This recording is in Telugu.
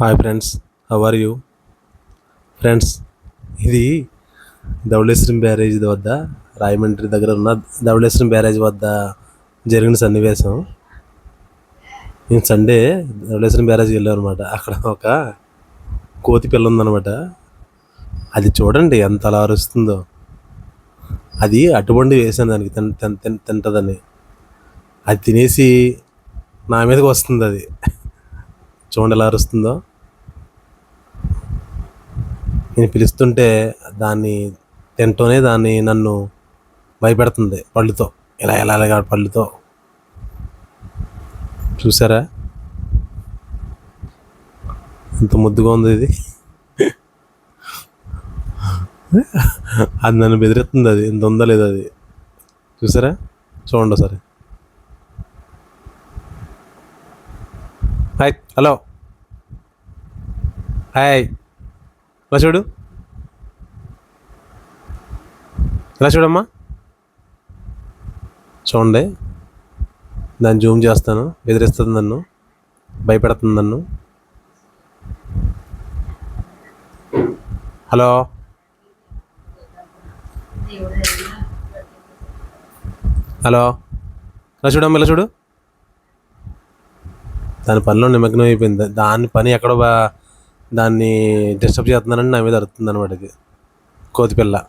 Hi friends how are you friends ఇది ధవళేశ్వరం బ్యారేజ్ వద్ద రాయమండ్రి దగ్గర ఉన్న ధవళేశ్వరం బ్యారేజ్ వద్ద జరిగిన సన్నివేశం. నేను సండే ధవళేశ్వరం బ్యారేజ్కి వెళ్ళాం అనమాట అక్కడ ఒక కోతి పిల్ల ఉందన్నమాట. అది చూడండి ఎంత అలా అరుస్తుందో. అది అటువంటి వేసాను దానికి తిన్ తిన్ తింటుందని. అది తినేసి నా మీదకి వస్తుంది అది. చూడండి ఎలా అరుస్తుందో. నేను పిలుస్తుంటే దాన్ని తింటూనే దాన్ని నన్ను భయపెడుతుంది పళ్ళుతో. ఇలా ఎలా ఎలాగా పళ్ళుతో. చూసారా? ఎంత ముద్దుగా ఉంది ఇది. అది నన్ను బెదిరిస్తుంది అది. ఎంత ఉందలేదు అది. చూసారా? చూడండి సరే హాయ్ హలో. హాయ్. ఇలా చూడు. ఇలా చూడమ్మా. చూడండి. దాన్ని జూమ్ చేస్తాను. ఎదిరిస్తుంది నన్ను. భయపెడుతుంది నన్ను. హలో. హలో. ఇలా చూడమ్మా ఇలా చూడు. దాని పనిలో నిమగ్నం అయిపోయింది. దాని పని ఎక్కడో బా దాన్ని డిస్టర్బ్ చేస్తున్నానని నా మీద అరుతుంది అనమాట ఇది. కోతిపిల్ల.